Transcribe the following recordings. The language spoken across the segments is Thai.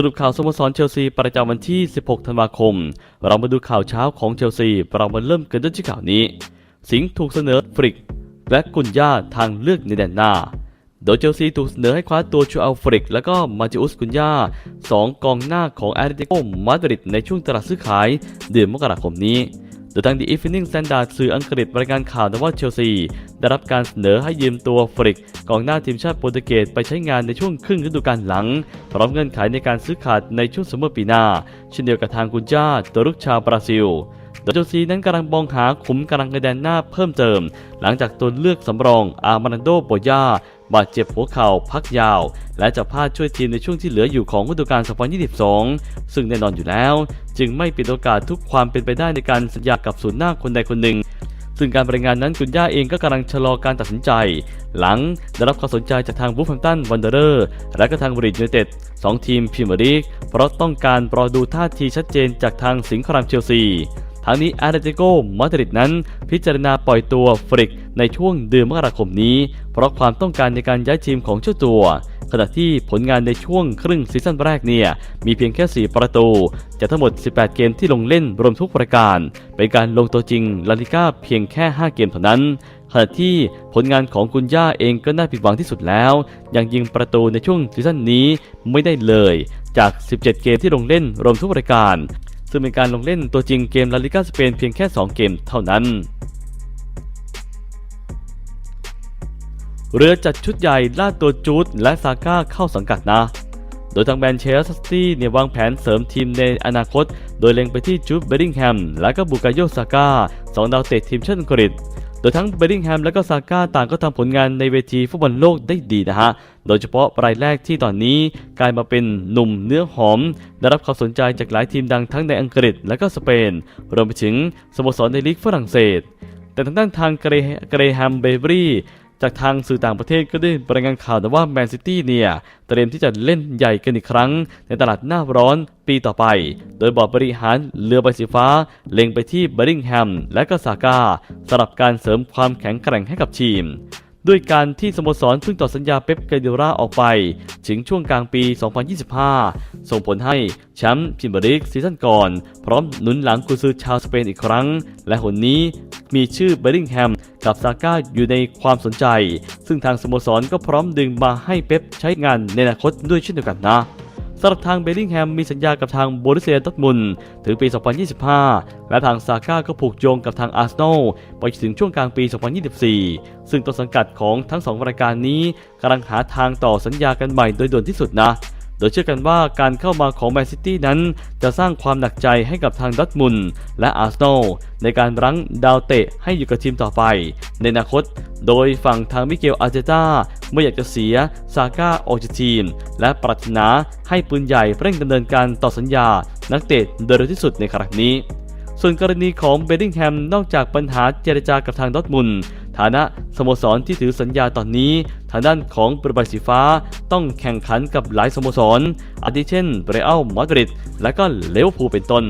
สรุปข่าวสโมสรเชลซีประจำวันที่ 16 ธันวาคม เรามาดูข่าวเช้าของเชลซี เรามาเริ่มกันด้วยที่ข่าวนี้ สิงห์ถูกเสนอฟริก และกุนย่าทางเลือกในแดนหน้า โดยเชลซีถูกเสนอให้คว้าตัวชูอัลฟริก และก็มาจิอุสกุนย่าสองกองหน้าของแอตเลติโกมาดริดในช่วงตลาดซื้อขายเดือนมกราคมนี้ โดยทาง The Evening Standard สื่ออังกฤษรายงานข่าวนะว่าเชลซี ได้รับการเสนอให้ยืมตัวฟริกกองหน้าทีมชาติโปรตุเกสไปใช้งานในช่วงครึ่งฤดูกาลหลัง พร้อมเงื่อนไขในการซื้อขาดในช่วงซัมเมอร์ปีหน้า เช่นเดียวกับทางกุนจ้าตัวรุกชาวบราซิลโดยเชลซีนั้นกำลังมองหาขุมกำลังในแดนหน้าเพิ่มเติม หลังจากตัวเลือกสำรองอาร์มานันโดโบยา บาดเจ็บหัวเข่าพักยาว และจะพลาดช่วยทีมในช่วงที่เหลืออยู่ของฤดูกาล 2022 ซึ่งแน่นอนอยู่แล้ว จึงไม่ปิดโอกาสทุกความเป็นไปได้ในการสัญญากับศูนย์หน้าคนใดคนหนึ่ง ซึ่งการบริงานนั้นกุนย่าเองก็กำลังชะลอการตัดสินใจ หลังได้รับความสนใจจากทางบูฟแฮมตันวันเดอร์ และก็ทางบริดยูไนเต็ดสองทีมพรีเมียร์ลีกเพราะต้องการรอดูท่าทีชัดเจนจากทางสิงห์ครามเชลซีทางนี้อาร์เตติโกมาดริดนั้นพิจารณาปล่อยตัวฟริก ในช่วงเดือนมกราคมนี้ เพราะความต้องการในการย้ายทีมของเจ้าตัว ขณะที่ผลงานในช่วงครึ่งซีซั่นแรกเนี่ย มีเพียงแค่ 4 ประตูจากทั้งหมด 18 เกมที่ลงเล่นรวมทุกปรายการ เป็นการลงตัวจริงลาลิก้าเพียงแค่ 5 เกมเท่านั้นขณะที่ผลงานของกุนย่าเองก็น่าผิดหวังที่สุดแล้ว ยังยิงประตูในช่วงซีซั่นนี้ไม่ได้เลยจาก 17 เกมที่ลงเล่นรวมทุกรายการ ซึ่งเป็นการลงเล่นตัวจริงเกมลาลิก้าสเปนเพียงแค่ 2 เกมเท่านั้น เรือจัดชุดใหญ่ล่าตัวจูดและซาก้าเข้าสังกัดนะ โดยทางแมนเชสเตอร์ซิตี้เนี่ยวางแผนเสริมทีมในอนาคต โดยเล็งไปที่จูดเบดดิงแฮมและก็บุกาโยซาก้าสองดาวเตะทีมชาติอังกฤษโดยทั้งเบดดิงแฮมและก็ซาก้าต่างก็ทำผลงานในเวทีฟุตบอลโลกได้ดีนะฮะ โดยเฉพาะรายแรกที่ตอนนี้กลายมาเป็นหนุ่มเนื้อหอม ได้รับความสนใจจากหลายทีมดังทั้งในอังกฤษและก็สเปน รวมไปถึงสโมสรในลีกฝรั่งเศส แต่ทางด้านทางเกรแฮมเบเบรี่ จากทางสื่อต่างประเทศก็ได้รายงานข่าวนะว่าแมนซิตี้เนี่ยเตรียมที่จะเล่นใหญ่กันอีกครั้ง ในตลาดหน้าร้อนปีต่อไป โดยบอร์ดบริหารเรือใบสีฟ้า เล็งไปที่เบริงแฮมและก็ซาก้าสำหรับการเสริมความแข็งแกร่งให้กับทีมด้วยการที่สโมสรเพิ่งต่อสัญญาเป๊ปเกเดราออกไป ถึงช่วงกลางปี 2025 ส่งผลให้แชมป์พรีเมียร์ลีกซีซั่นก่อน พร้อมหนุนหลังกุซือชาวสเปนอีกครั้ง และหนนี้มีชื่อเบริงแฮม กับซาก้าอยู่ในความสนใจ ซึ่งทางสโมสรก็พร้อมดึงมาให้เป๊ปใช้งานในอนาคตด้วยเช่นเดียวกันนะสำหรับทางเบลลิงแฮมมีสัญญากับทางโบรุสเซียดอร์ทมุนถึงปี 2025 และทางซาก้าก็ผูกโยงกับทางอาร์เซนอลไปถึงช่วงกลางปี 2024 ซึ่งต้นสังกัดของทั้งสองรายการนี้กำลังหาทางต่อสัญญากันใหม่โดยด่วนที่สุดนะ โดยเชื่อกันว่าการเข้ามาของแมนซิตี้นั้นจะสร้างความหนักใจให้กับทางดอร์ทมุนและอาร์เซนอลในการรั้งดาวเตะให้อยู่กับทีมต่อไป ในอนาคต โดยฝั่งทางมิเกลอาร์เจต้าไม่อยากจะเสียซาก้าออกจากทีม และปรารถนาให้ปืนใหญ่เร่งดำเนินการต่อสัญญา นักเตะโดยเร็วที่สุดในครั้งนี้ ส่วนกรณีของเบดดิงแฮมนอกจากปัญหาเจรจากับทางดอทมุนฐานะสโมสรที่ถือสัญญาตอนนี้ ทางด้านของบริบาสีฟ้าต้องแข่งขันกับหลายสโมสร อาทิเช่นเรอัลมาดริดและก็เลวพูเป็นต้น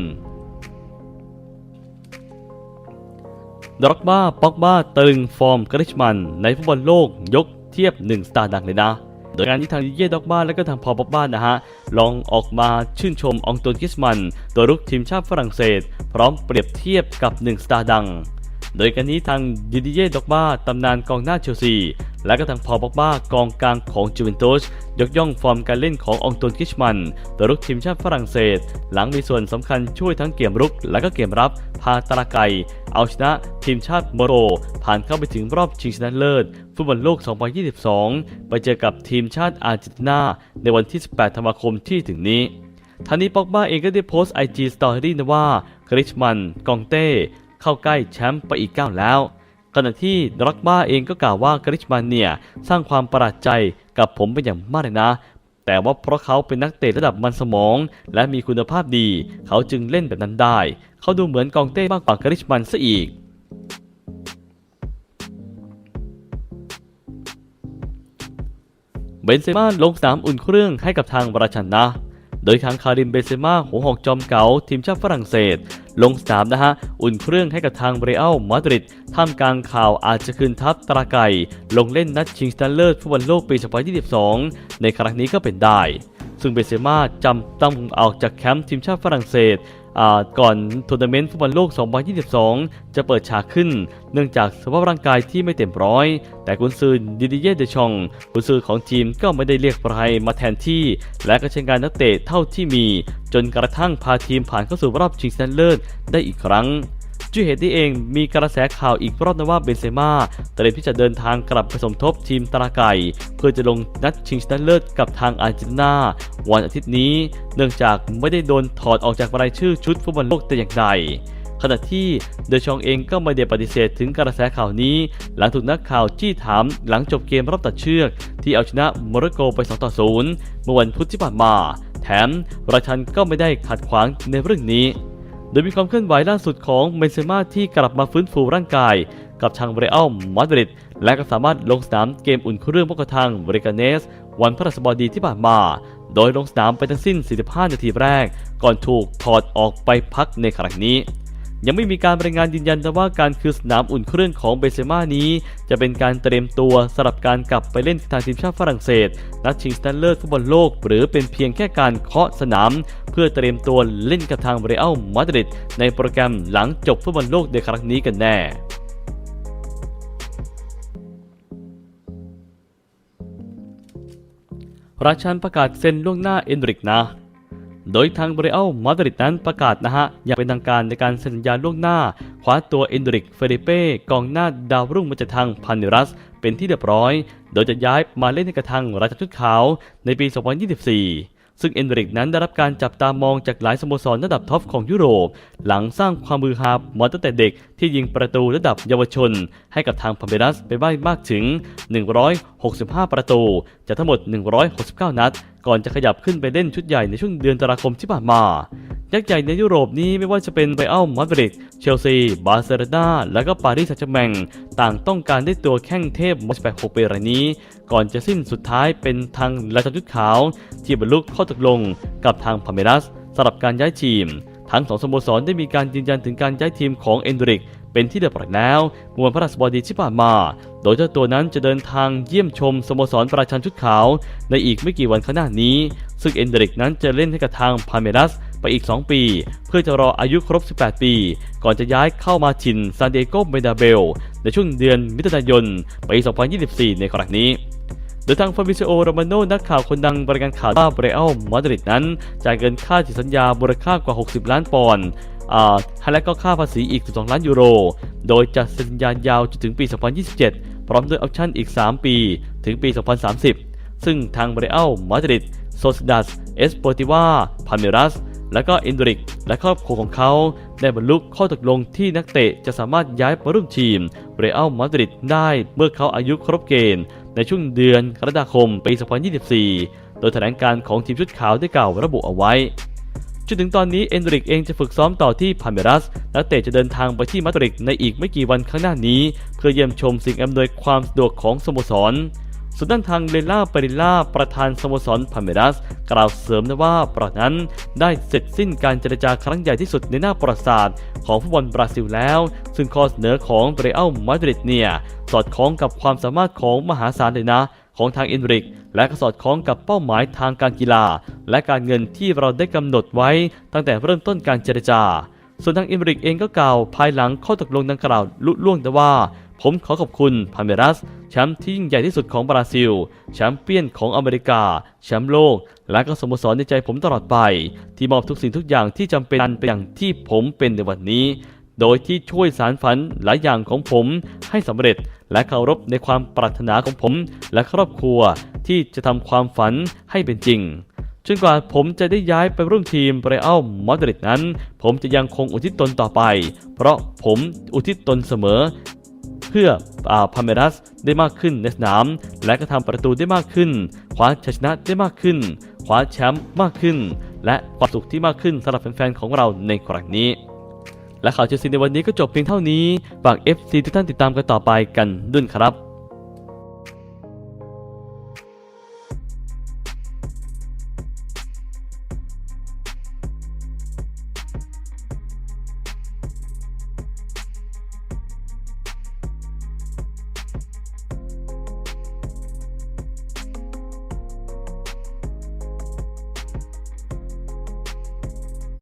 ดร็อกบ้าป็อกบ้าตึงฟอร์มกริชมัน ในฟุตบอลโลกยกเทียบ 1 สตาร์ดังเลยนะ โดยงานที่ทางเย่ด็อกบ้านและก็ทางพอป็อกบ้านนะฮะลองออกมาชื่นชมอองตวนกิสมัน ตัวรุกทีมชาติฝรั่งเศส พร้อมเปรียบเทียบกับ1สตาร์ดัง โดยการนี้ทางดิดิเย่ด็อกบ้าตำนานกองหน้าเชลซี และก็ทางพอบ็อกบ้ากองกลางของจูเวนตุสยกย่องฟอร์มการเล่นขององตวนกิชมันตัวรุกทีมชาติฝรั่งเศส หลังมีส่วนสำคัญช่วยทั้งเกมรุก และก็เกมรับ พาตราไก เอาชนะทีมชาติโมโร ผ่านเข้าไปถึงรอบชิงชนะเลิศฟุตบอลโลก 2022 ไปเจอกับทีมชาติอาร์เจนตินาในวันที่ 18 ธันวาคมที่ถึงนี้ทางนี้ป็อกบ้าเองก็ได้โพสต์ IG Story นะว่าคริชมันกองเต้ เข้าใกล้แชมป์ไปอีกก้าวแล้ว ขณะที่ดร็อกบ้าเองก็กล่าวว่ากริชมันเนี่ยสร้างความประหลาดใจกับผมเป็นอย่างมากเลยนะ แต่ว่าเพราะเขาเป็นนักเตะระดับมันสมอง และมีคุณภาพดี เขาจึงเล่นแบบนั้นได้ เขาดูเหมือนกองเต้มากกว่ากริชมันซะอีกเบนเซม่าลงสนามอุ่นเครื่องให้กับทางบราชันนะ ดยทางคาริมเบเซม่าหัวหอกจอมเก๋าทีมชาติฝรั่งเศส ลงสนามนะฮะ อุ่นเครื่องให้กับทางเรอัลมาดริดท่ามกลางข่าวอาจจะคืนทัพตราไก่ ลงเล่นนัดชิงชนะเลิศฟุตบอลโลกปี 2022 ในครั้งนี้ก็เป็นได้ ซึ่งเบเซม่าจำต้องออกจากแคมป์ทีมชาติฝรั่งเศส ก่อนทัวร์นาเมนต์ฟุตบอลโลก 2022 จะเปิดฉากขึ้น เนื่องจากสภาพร่างกายที่ไม่เต็มร้อย แต่กุนซือดิดิเย่เดชองกุนซือของทีมก็ไม่ได้เรียกใครมาแทนที่ และก็ใช้งานนักเตะเท่าที่มี จนกระทั่งพาทีมผ่านเข้าสู่รอบชิงชนะเลิศได้อีกครั้ง ด้วยเหตุนี้เองมีกระแสข่าวอีกรอบนะว่าเบนเซม่าเตรียมที่จะเดินทางกลับไปสมทบทีมตราไก่ เพื่อจะลงนัดชิงชนะเลิศกับทางอาร์เจนตินาวันอาทิตย์นี้ เนื่องจากไม่ได้โดนถอดออกจากรายชื่อชุดฟุตบอลโลกแต่อย่างใดขณะที่เดชองเองก็ไม่ได้ปฏิเสธถึงกระแสข่าวนี้ หลังถูกนักข่าวจี้ถามหลังจบเกมรอบตัดเชือก ที่เอาชนะโมร็อกโกไป 2 ต่อ 0 เมื่อวันพุธที่ผ่านมา แถมราชันก็ไม่ได้ขัดขวางในเรื่องนี้ โดยมีความเคลื่อนไหวล่าสุดของเบนเซม่าที่กลับมาฟื้นฟูร่างกาย กับทางเรอัลมาดริดและก็สามารถลงสนามเกมอุ่นเครื่องพบกับทางเบรกาเนส วันพฤหัสบดีที่ผ่านมา โดยลงสนามไปทั้งสิ้น 45 นาทีแรก ก่อนถูกถอดออกไปพักในครั้งนี้ ยังไม่มีการรายงานยืนยันแต่ว่าการคือสนามอุ่นเครื่องของเบเซม่านี้ จะเป็นการเตรียมตัวสำหรับการกลับไปเล่นทางทีมชาติฝรั่งเศส นัดชิงสแตนเลอร์ฟุตบอลโลก หรือเป็นเพียงแค่การเคาะสนาม เพื่อเตรียมตัวเล่นกับทางเรอัลมาดริดในโปรแกรมหลังจบฟุตบอลโลกในครั้งนี้กันแน่ราชันประกาศเซ็นล่วงหน้าเอนริกนะ โดยทางเรอัลมาดริดนั้นประกาศนะฮะ อย่างเป็นทางการในการเซ็นสัญญาล่วงหน้า คว้าตัวเอนดริกเฟเดเป้กองหน้าดาวรุ่งมาจากทางพานิรัส เป็นที่เรียบร้อย โดยจะย้ายมาเล่นให้กับทางราชชุดขาวในปี 2024ซึ่งเอนดริกนั้นได้รับการจับตามองจากหลายสโมสรระดับท็อปของยุโรป หลังสร้างความมือฮามาตั้งแต่เด็กที่ยิงประตูระดับเยาวชน ให้กับทางพาเมรัสไปบ้างมากถึง65 ประตู จากทั้งหมด 169 นัด ก่อนจะขยับขึ้นไปเล่นชุดใหญ่ในช่วงเดือนตุลาคมที่ผ่านมายักษ์ใหญ่ในยุโรปนี้ไม่ว่าจะเป็นไบเอลมาดริดเชลซี บาร์เซโลนาและก็ปารีสแซงต์แชร์แมงต่างต้องการได้ตัวแข้งเทพมอสแปก6ปีรายนี้ ก่อนจะสิ้นสุดท้ายเป็นทางราชจุดขาว ที่บรรลุข้อตกลงกับทางพาเมรัสสำหรับการย้ายทีม ทั้งสองสโมสรได้มีการยืนยันถึงการย้ายทีมของเอนดริก เป็นที่เรียบร้อยแล้วเมื่อวันพฤหัสบดีที่ผ่านมา โดยเจ้าตัวนั้นจะเดินทางเยี่ยมชมสโมสรประชันชุดขาว ในอีกไม่กี่วันข้างหน้านี้ ซึ่งเอนเดริกนั้นจะเล่นให้กับทางพาเมรัสไปอีก 2 ปี เพื่อจะรออายุครบ 18 ปี ก่อนจะย้ายเข้ามาถิ่นซานเอโกเบนาเบล ในช่วงเดือนมิถุนายนปี 2024 ในครั้งนี้โดยทางฟาบิซโอโรมาโนนักข่าวคนดังบริการข่าวว่าเบรอัลมาดริดนั้นจ่ายเงินค่าจิตสัญญามูลค่ากว่า 60 ล้านปอนด์ อ่าและก็ค่าภาษีอีก 12 ล้านยูโร โดยจะสัญญายาวจนถึงปี 2027 พร้อมด้วยออปชั่นอีก 3 ปี ถึงปี 2030 ซึ่งทางเบรอัลมาดริดโซซิดัส เอสโปติวาพาเมรัส และก็อินดริก และครอบครัวของเขา ได้บรรลุข้อตกลงที่นักเตะจะสามารถย้ายมาร่วมทีม เรอัลมาดริดได้เมื่อเขาอายุครบเกณฑ์ ในช่วงเดือนกรกฎาคมปี 2024 โดยแถลงการของทีมชุดขาวได้กล่าวระบุเอาไว้ จนถึงตอนนี้เอนดริกเองจะฝึกซ้อมต่อที่พาเมรัสนักเตะจะเดินทางไปที่มาดริดในอีกไม่กี่วันข้างหน้านี้ เพื่อเยี่ยมชมสิ่งอำนวยความสะดวกของสโมสรส่วนด้านทางเลล่าปริล่าประธานสโมสรพาเมรัส กล่าวเสริมนะว่าประนั้นได้เสร็จสิ้นการเจรจาครั้งใหญ่ที่สุดในหน้าประวัติศาสตร์ของฟุตบอลบราซิลแล้ว ซึ่งข้อเสนอของเบรอัลมาดริดเนี่ย สอดคล้องกับความสามารถของมหาศาลเลยนะ ของทางเอนริก และก็สอดคล้องกับเป้าหมายทางการกีฬา และการเงินที่เราได้กำหนดไว้ตั้งแต่เริ่มต้นการเจรจา ส่วนทางเอนริกเองก็กล่าวภายหลังข้อตกลงดังกล่าวลุล่วงแต่ว่า ผมขอขอบคุณพาเมรัสแชมป์ที่ยิ่งใหญ่ที่สุดของบราซิล แชมป์เปี้ยนของอเมริกา แชมป์โลก และก็สโมสรในใจผมตลอดไป ที่มอบทุกสิ่งทุกอย่างที่จำเป็นไปอย่างที่ผมเป็นในวันนี้ โดยที่ช่วยสารฝันหลายอย่างของผมให้สำเร็จ และเคารพในความปรารถนาของผมและครอบครัวที่จะทำความฝันให้เป็นจริงจนกว่าผมจะได้ย้ายไปร่วมทีมเรอัลมาดริดนั้น ผมจะยังคงอุทิศตนต่อไป เพราะผมอุทิศตนเสมอ เพื่ออาพาเมรัสได้มากขึ้นในสนาม และก็ทำประตูได้มากขึ้นคว้าชัยชนะได้มากขึ้นคว้าแชมป์มากขึ้น และความสุขที่มากขึ้นสำหรับแฟนๆของเราในครั้งนี้ และข่าวเชลซีในวันนี้ก็จบเพียงเท่านี้ ฝาก FC ทุกท่านติดตามกันต่อไปกันด้วยครับ